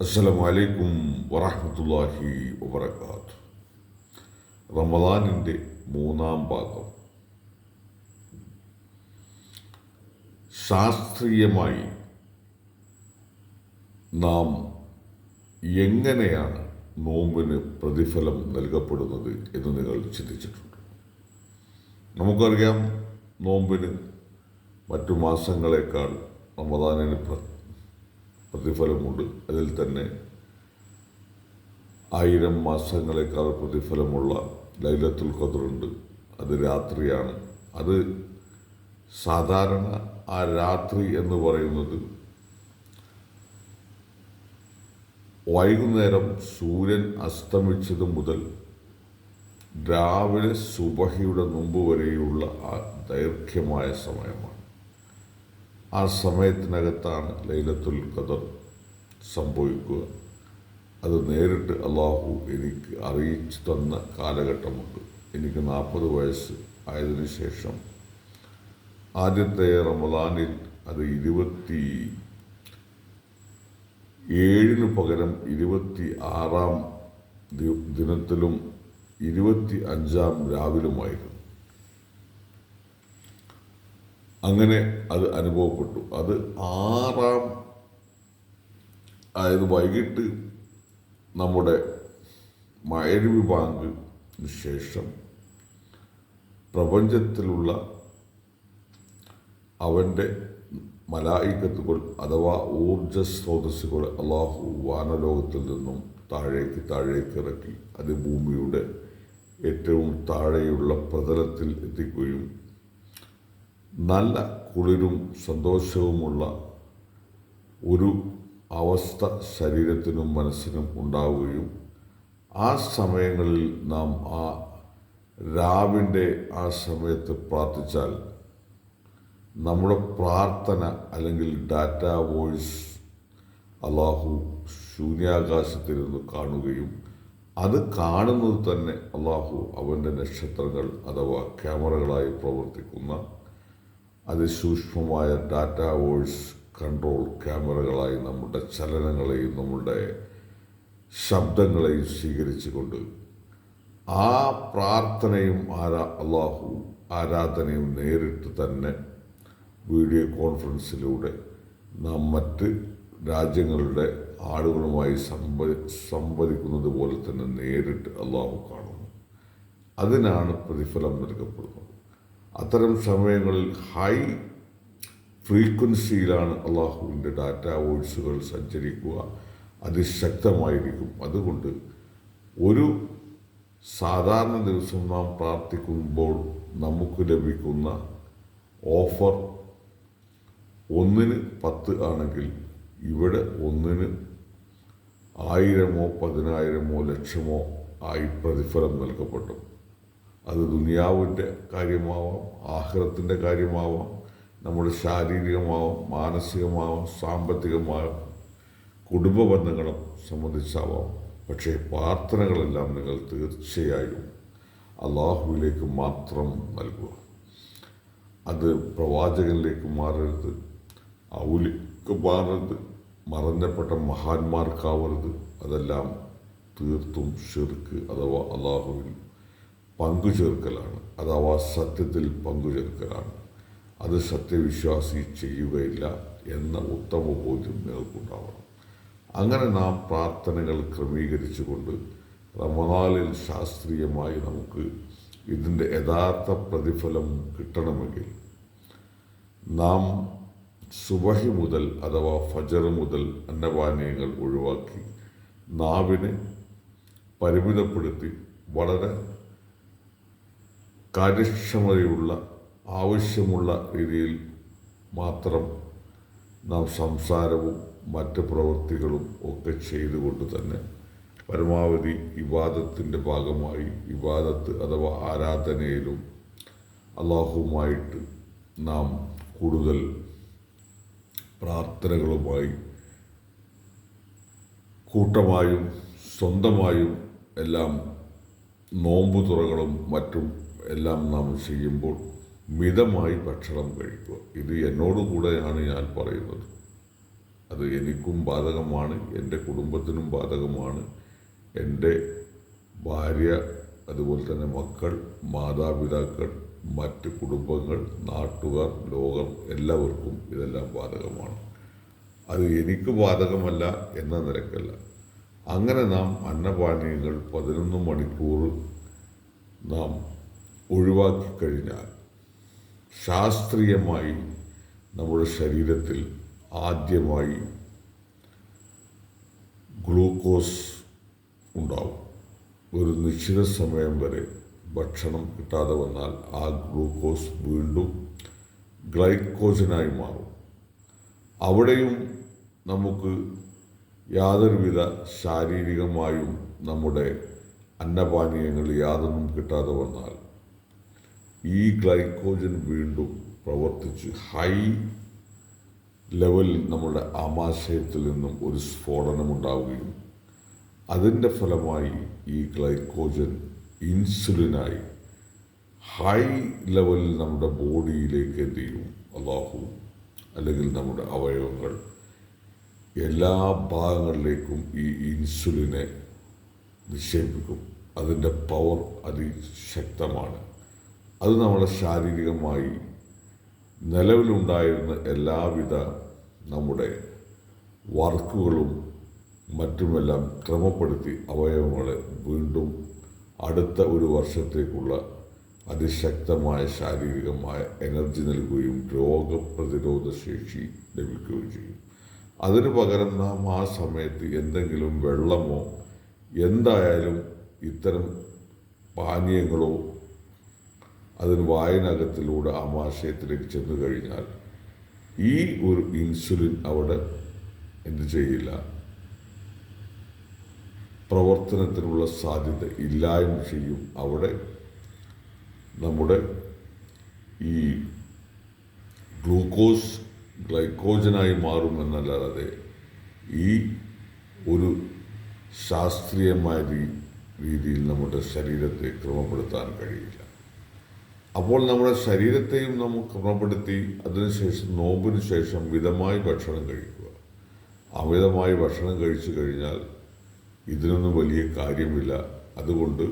അസ്സലാമു അലൈക്കും വറഹ്മത്തുള്ളാഹി വബറകാത്ത്. റമദാനിന്റെ മൂന്നാം ഭാഗം. ശാസ്ത്രീയമായി നാം എങ്ങനെയാണ് നോമ്പിന് പ്രതിഫലം നൽകപ്പെടുന്നത് എന്ന് നിങ്ങൾ ചിന്തിച്ചിട്ടുണ്ട്. നമുക്കറിയാം നോമ്പിന് മറ്റു മാസങ്ങളെക്കാൾ റമദാനിന് പ്ര പ്രതിഫലമുണ്ട്. അതിൽ തന്നെ ആയിരം മാസങ്ങളെക്കാൾ പ്രതിഫലമുള്ള ലൈലത്തുൽ ഖദറുണ്ട്. അത് രാത്രിയാണ്. അത് സാധാരണ ആ രാത്രി എന്ന് പറയുന്നത് വൈകുന്നേരം സൂര്യൻ അസ്തമിച്ചത് മുതൽ രാവിലെ സുബഹിയുടെ മുമ്പ് വരെയുള്ള ആ ദൈർഘ്യമായ സമയമാണ്. ആ സമയത്തിനകത്താണ് ലൈലത്തുൽ ഖദർ സംഭവിക്കുക. അത് നേരിട്ട് അള്ളാഹു എനിക്ക് അറിയിച്ചു തന്ന കാലഘട്ടമുണ്ട്. എനിക്ക് നാൽപ്പത് വയസ്സ് ആയതിനു ശേഷം. ആദ്യത്തെ റമദാനിൽ അത് ഇരുപത്തി ഏഴിന് പകരം ഇരുപത്തി ആറാം ദിനത്തിലും ഇരുപത്തി അഞ്ചാം രാവിലുമായിരുന്നു. അങ്ങനെ അത് അനുഭവപ്പെട്ടു. അത് ആറാം അതായത് വൈകിട്ട് നമ്മുടെ മയരുവി ബാങ്കിന് ശേഷം പ്രപഞ്ചത്തിലുള്ള അവന്റെ മലായിക്കത്തുകൾ അഥവാ ഊർജ സ്രോതസ്സുകൾ അള്ളാഹു വാനലോകത്തിൽ നിന്നും താഴേക്ക് താഴേക്ക് ഇറക്കി അത് ഭൂമിയുടെ ഏറ്റവും താഴെയുള്ള പ്രതലത്തിൽ എത്തിക്കുകയും നല്ല കുളിരും സന്തോഷവുമുള്ള ഒരു അവസ്ഥ ശരീരത്തിനും മനസ്സിനും ഉണ്ടാവുകയും ആ സമയങ്ങളിൽ നാം ആ രാവിന്റെ ആ സമയത്ത് പ്രാർത്ഥിച്ചാൽ നമ്മുടെ പ്രാർത്ഥന അല്ലെങ്കിൽ ഡാറ്റ വോയിസ് അള്ളാഹു ശൂന്യാകാശത്തിരുന്ന് കാണുകയും അത് കാണുന്നത് തന്നെ അള്ളാഹു അവന്റെ നക്ഷത്രങ്ങൾ അഥവാ ക്യാമറകളായി പ്രവർത്തിക്കുന്ന അതിസൂക്ഷ്മമായ ഡാറ്റ വോയിസ് കൺട്രോൾ ക്യാമറകളായി നമ്മുടെ ചലനങ്ങളെയും നമ്മുടെ ശബ്ദങ്ങളെയും സ്വീകരിച്ചുകൊണ്ട് ആ പ്രാർത്ഥനയും ആരാ അള്ളാഹു ആരാധനയും നേരിട്ട് തന്നെ വീഡിയോ കോൺഫറൻസിലൂടെ നാം മറ്റ് രാജ്യങ്ങളുടെ ആളുകളുമായി സംവ സംവദിക്കുന്നത് പോലെ തന്നെ നേരിട്ട് അള്ളാഹു കാണുന്നു. അതിനാണ് പ്രതിഫലം നൽകപ്പെടുന്നത്. അത്തരം സമയങ്ങളിൽ ഹൈ ഫ്രീക്വൻസിയിലാണ് അള്ളാഹുവിന്റെ ഡാറ്റ വോയിസുകൾ സഞ്ചരിക്കുക. അതിശക്തമായിരിക്കും അതുകൊണ്ട് ഒരു സാധാരണ ദിവസം നാം പ്രാർത്ഥിക്കുമ്പോൾ നമുക്ക് ലഭിക്കുന്ന ഓഫർ ഒന്നിന് പത്ത് ആണെങ്കിൽ ഇവിടെ ഒന്നിന് ആയിരമോ പതിനായിരമോ ലക്ഷമോ ആയി പ്രതിഫലം നൽകപ്പെട്ടു. അത് ദുനിയാവിന്റെ കാര്യമാവാം ആഹ്റത്തിന്റെ കാര്യമാവാം നമ്മുടെ ശാരീരികമാവാം മാനസികമാവാം സാമ്പത്തികമാവാം കുടുംബ ബന്ധങ്ങളും സംബന്ധിച്ചാവാം. പക്ഷേ പ്രാർത്ഥനകളെല്ലാം നിങ്ങൾ തീർച്ചയായും അള്ളാഹുവിലേക്ക് മാത്രം നൽകുക. അത് പ്രവാചകനിലേക്ക് മാറരുത് ഔലിക്ക് മാറരുത് മറഞ്ഞപ്പെട്ട മഹാന്മാർക്കാവരുത്. അതെല്ലാം തീർത്തും ഷിർക്ക് അഥവാ അള്ളാഹുവിൽ പങ്കു ചേർക്കലാണ് അഥവാ സത്യത്തിൽ പങ്കുചേർക്കലാണ്. അത് സത്യവിശ്വാസി ചെയ്യുകയില്ല എന്ന ഉത്തമ ബോധ്യം നിങ്ങൾക്കുണ്ടാവണം. അങ്ങനെ നാം പ്രാർത്ഥനകൾ ക്രമീകരിച്ചുകൊണ്ട് റമനാലിൽ ശാസ്ത്രീയമായി നമുക്ക് ഇതിന്റെ യഥാർത്ഥ പ്രതിഫലം കിട്ടണമെങ്കിൽ നാം സുബഹി മുതൽ അഥവാ ഫജർ മുതൽ അന്നപാനീയങ്ങൾ ഒഴിവാക്കി നാവിനെ പരിമിതപ്പെടുത്തി വളരെ കാര്യക്ഷമതയുള്ള ആവശ്യമുള്ള രീതിയിൽ മാത്രം നാം സംസാരവും മറ്റ് പ്രവൃത്തികളും ഒക്കെ ചെയ്തുകൊണ്ട് തന്നെ പരമാവധി വിവാദത്തിന്റെ ഭാഗമായി വിവാദത്ത് അഥവാ ആരാധനയിലും അള്ളാഹുവുമായിട്ട് നാം കൂടുതൽ പ്രാർത്ഥനകളുമായി കൂട്ടമായും സ്വന്തമായും എല്ലാം നോമ്പുതുറകളും മറ്റും എല്ലാം നാം ചെയ്യുമ്പോൾ മിതമായി ഭക്ഷണം കഴിക്കുക. ഇത് എന്നോട് കൂടെയാണ് ഞാൻ പറയുന്നത്. അത് എനിക്കും ബാധകമാണ് എന്റെ കുടുംബത്തിനും ബാധകമാണ്. എന്റെ ഭാര്യ അതുപോലെ തന്നെ മക്കൾ മാതാപിതാക്കൾ മറ്റ് കുടുംബങ്ങൾ നാട്ടുകാർ ലോകം എല്ലാവർക്കും ഇതെല്ലാം ബാധകമാണ്. അത് എനിക്ക് ബാധകമല്ല എന്ന നിരക്കല്ല അങ്ങനെ നാം അന്നപാനീയങ്ങൾ പതിനൊന്ന് മണിക്കൂർ നാം ഒഴിവാക്കി കഴിഞ്ഞാൽ ശാസ്ത്രീയമായി നമ്മുടെ ശരീരത്തിൽ ആദ്യമായി ഗ്ലൂക്കോസ് ഉണ്ടാവും. ഒരു നിശ്ചിത സമയം വരെ ഭക്ഷണം കിട്ടാതെ വന്നാൽ ആ ഗ്ലൂക്കോസ് വീണ്ടും ഗ്ലൈക്കോജനായി മാറും. അവിടെയും നമുക്ക് യാതൊരുവിധ ശാരീരികമായും നമ്മുടെ അന്നപാനീയങ്ങൾ യാതൊന്നും കിട്ടാതെ വന്നാൽ ഈ ഗ്ലൈക്കോജൻ വീണ്ടും പ്രവർത്തിച്ച്. ഹൈ ലെവലിൽ നമ്മുടെ ആമാശയത്തിൽ നിന്നും ഒരു സ്ഫോടനമുണ്ടാവുകയും അതിന്റെ ഫലമായി ഈ ഗ്ലൈക്കോജൻ ഇൻസുലിനായി ഹൈ ലെവലിൽ നമ്മുടെ ബോഡിയിലേക്ക് എന്ത് ചെയ്യും? അള്ളാഹു അല്ലെങ്കിൽ നമ്മുടെ അവയവങ്ങൾ എല്ലാ ഭാഗങ്ങളിലേക്കും ഈ ഇൻസുലിനെ നിക്ഷേപിക്കും. അതിന്റെ പവർ അതിശക്തമാണ്. അത് നമ്മളെ ശാരീരികമായി നിലവിലുണ്ടായിരുന്ന എല്ലാവിധ നമ്മുടെ വർക്കുകളും മറ്റുമെല്ലാം ക്രമപ്പെടുത്തി അവയവങ്ങളെ വീണ്ടും അടുത്ത ഒരു വർഷത്തേക്കുള്ള അതിശക്തമായ ശാരീരികമായ എനർജി നൽകുകയും രോഗപ്രതിരോധ ശേഷി ലഭിക്കുകയും ചെയ്യും. അതിനു പകരം നാം ആ സമയത്ത് എന്തെങ്കിലും വെള്ളമോ എന്തായാലും ഇത്തരം പാനീയങ്ങളോ അതിന് വായനകത്തിലൂടെ ആമാശയത്തിലേക്ക് ചെന്നു കഴിഞ്ഞാൽ ഈ ഒരു ഇൻസുലിൻ അവിടെ എന്ത് ചെയ്യില്ല? പ്രവർത്തനത്തിനുള്ള സാധ്യത ഇല്ലായ്മ ചെയ്യും. അവിടെ നമ്മുടെ ഈ ഗ്ലൂക്കോസ് ഗ്ലൈക്കോജനായി മാറുമെന്നല്ലാതെ ഈ ഒരു ശാസ്ത്രീയമായ രീതിയിൽ നമ്മുടെ ശരീരത്തെ ക്രമപ്പെടുത്താൻ കഴിയില്ല. അപ്പോൾ നമ്മുടെ ശരീരത്തെയും നമുക്ക് ക്രമപ്പെടുത്തി അതിനുശേഷം നോമ്പിന് ശേഷം മിതമായി ഭക്ഷണം കഴിക്കുക. അമിതമായി ഭക്ഷണം കഴിച്ചു കഴിഞ്ഞാൽ ഇതിനൊന്നും വലിയ കാര്യമില്ല. അതുകൊണ്ട്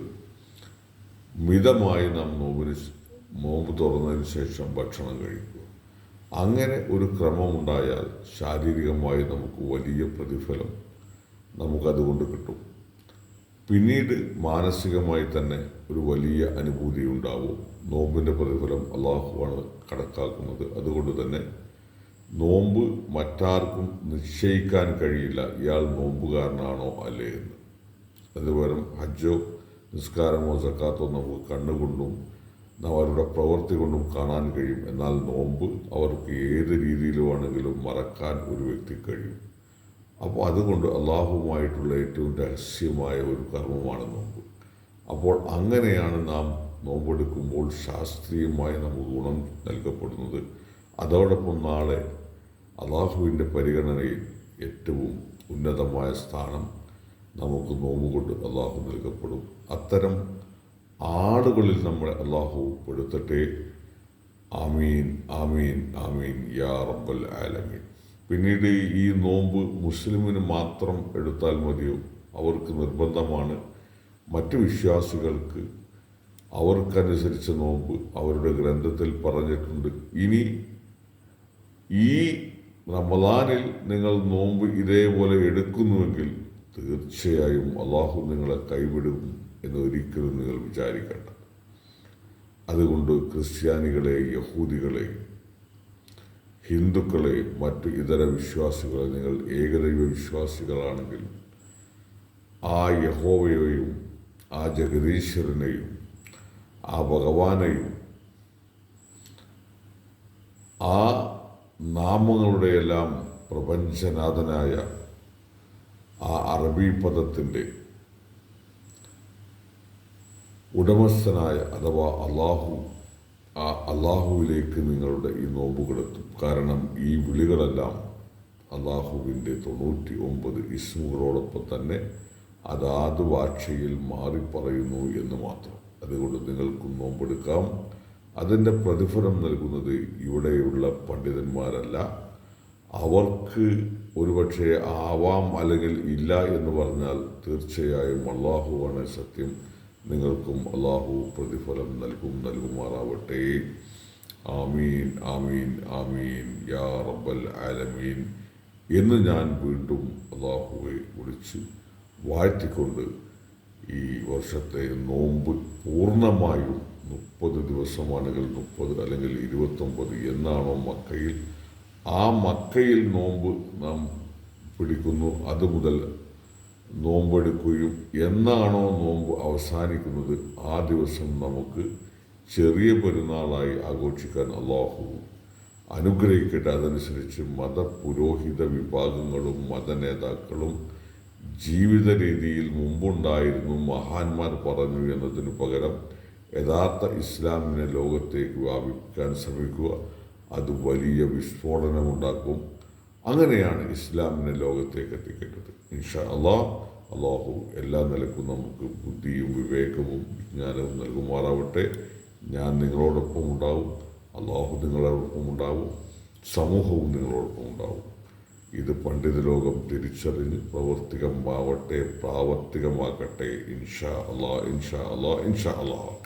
മിതമായി നാം നോമ്പിന് നോമ്പ് തുറന്നതിന് ശേഷം ഭക്ഷണം കഴിക്കുക. അങ്ങനെ ഒരു ക്രമമുണ്ടായാൽ ശാരീരികമായി നമുക്ക് വലിയ പ്രതിഫലം നമുക്കതുകൊണ്ട് കിട്ടും. പിന്നീട് മാനസികമായി തന്നെ ഒരു വലിയ അനുഭൂതി ഉണ്ടാവും നോമ്പിന്റെ പ്രതിഫലം അള്ളാഹുവാണ് കണക്കാക്കുന്നത്. അതുകൊണ്ട് തന്നെ നോമ്പ് മറ്റാർക്കും നിശ്ചയിക്കാൻ കഴിയില്ല. ഇയാൾ നോമ്പുകാരനാണോ അല്ലേ എന്ന്. അതുപകരം ഹജ്ജോ നിസ്കാരമോ സക്കാത്തോ നമുക്ക് കണ്ണുകൊണ്ടും അവരുടെ പ്രവൃത്തി കൊണ്ടും കാണാൻ കഴിയും. എന്നാൽ നോമ്പ് അവർക്ക് ഏത് രീതിയിലുമാണെങ്കിലും മറക്കാൻ ഒരു വ്യക്തി കഴിയും. അപ്പോൾ അതുകൊണ്ട് അള്ളാഹുവുമായിട്ടുള്ള ഏറ്റവും രഹസ്യമായ ഒരു കർമ്മമാണ് നോമ്പ്. അപ്പോൾ അങ്ങനെയാണ് നാം നോമ്പെടുക്കുമ്പോൾ ശാസ്ത്രീയമായി നമുക്ക് ഗുണം നൽകപ്പെടുന്നത്. അതോടൊപ്പം നാളെ അള്ളാഹുവിന്റെ പരിഗണനയിൽ ഏറ്റവും ഉന്നതമായ സ്ഥാനം നമുക്ക് നോമ്പ് കൊണ്ട് അള്ളാഹു നൽകപ്പെടും. അത്തരം ആളുകളിൽ നമ്മളെ അള്ളാഹു പെടുത്തട്ടെ. ആമീൻ ആമീൻ ആമീൻ. യാ റബ്ബൽ ആലമീൻ. പിന്നീട് ഈ നോമ്പ് മുസ്ലിമിന് മാത്രം എടുത്താൽ മതിയോ? അവർക്ക് നിർബന്ധമാണ്. മറ്റു വിശ്വാസികൾക്ക് അവർക്കനുസരിച്ച് നോമ്പ് അവരുടെ ഗ്രന്ഥത്തിൽ പറഞ്ഞിട്ടുണ്ട്. ഇനി ഈ റമദാനിൽ നിങ്ങൾ നോമ്പ് ഇതേപോലെ എടുക്കുന്നുവെങ്കിൽ തീർച്ചയായും അള്ളാഹു നിങ്ങളെ കൈവിടും എന്ന് ഒരിക്കലും നിങ്ങൾ വിചാരിക്കേണ്ട. അതുകൊണ്ട് ക്രിസ്ത്യാനികളെ യഹൂദികളെ ഹിന്ദുക്കളെ മറ്റ് ഇതര വിശ്വാസികളെ നിങ്ങൾ ഏകദൈവ വിശ്വാസികളാണെങ്കിൽ ആ യഹോവയെയും ആ ജഗദീശ്വരനെയും ആ ഭഗവാനെയും ആ നാമങ്ങളുടെയെല്ലാം പ്രപഞ്ചനാഥനായ ആ അറബി പദത്തിന്റെ ഉടമസ്ഥനായ അഥവാ അള്ളാഹു ആ അള്ളാഹുവിലേക്ക് നിങ്ങളുടെ ഈ നോമ്പുകളെത്തും കാരണം ഈ വിളികളെല്ലാം അള്ളാഹുവിന്റെ തൊണ്ണൂറ്റി ഒമ്പത് ഇസ്മുകളോടൊപ്പം തന്നെ അതാത് ഭാഷയിൽ മാറിപ്പറയുന്നു എന്ന് മാത്രം. അതുകൊണ്ട് നിങ്ങൾക്കും നോമ്പെടുക്കാം. അതിന്റെ പ്രതിഫലം നൽകുന്നത് ഇവിടെയുള്ള പണ്ഡിതന്മാരല്ല. അവർക്ക് ഒരുപക്ഷെ ആവാം അല്ലെങ്കിൽ ഇല്ല എന്ന് പറഞ്ഞാൽ തീർച്ചയായും അള്ളാഹുവാണ് സത്യം. നിങ്ങൾക്കും അള്ളാഹു പ്രതിഫലം നൽകും നൽകുമാറാവട്ടെ. ആമീൻ ആമീൻ ആമീൻ. യാ റബ്ബൽ ആലമീൻ. എന്ന് ഞാൻ വീണ്ടും അള്ളാഹുവെ വിളിച്ച് വാഴ്ത്തിക്കൊണ്ട് ഈ വർഷത്തെ നോമ്പ് പൂർണമായും മുപ്പത് ദിവസമാണെങ്കിൽ മുപ്പത് അല്ലെങ്കിൽ ഇരുപത്തൊമ്പത് എന്നാണോ മക്കയിൽ. ആ മക്കയിൽ നോമ്പ് നാം പിടിക്കുന്നു. അത് മുതൽ നോമ്പെടുക്കുകയും എന്നാണോ നോമ്പ് അവസാനിക്കുന്നത്? ആ ദിവസം നമുക്ക് ചെറിയ പെരുന്നാളായി ആഘോഷിക്കാൻ അള്ളാഹു അനുഗ്രഹിക്കട്ടെ. അതനുസരിച്ച് മതപുരോഹിത വിഭാഗങ്ങളും മതനേതാക്കളും ജീവിത രീതിയിൽ മുമ്പുണ്ടായിരുന്നു മഹാന്മാർ പറഞ്ഞു എന്നതിനു പകരം യഥാർത്ഥ ഇസ്ലാമിനെ ലോകത്തേക്ക് വ്യാപിപ്പിക്കാൻ ശ്രമിക്കുക. അത് വലിയ വിസ്ഫോടനമുണ്ടാക്കും. അങ്ങനെയാണ് ഇസ്ലാമിനെ ലോകത്തേക്ക് എത്തിക്കേണ്ടത്. ഇൻഷാ അള്ളാഹ് അള്ളാഹു എല്ലാ നിലക്കും നമുക്ക് ബുദ്ധിയും വിവേകവും വിജ്ഞാനവും നൽകുമാറാവട്ടെ. ഞാൻ നിങ്ങളോടൊപ്പം ഉണ്ടാവും അള്ളാഹു നിങ്ങളോടൊപ്പം ഉണ്ടാവും സമൂഹവും നിങ്ങളോടൊപ്പം ഉണ്ടാവും. ഇത് പണ്ഡിത ലോകം തിരിച്ചറിഞ്ഞ് പ്രവർത്തികമാവട്ടെ പ്രാവർത്തികമാക്കട്ടെ ഇൻഷാ അള്ളാ ഇൻഷാ അള്ളാ ഇൻഷാ അള്ളാഹ്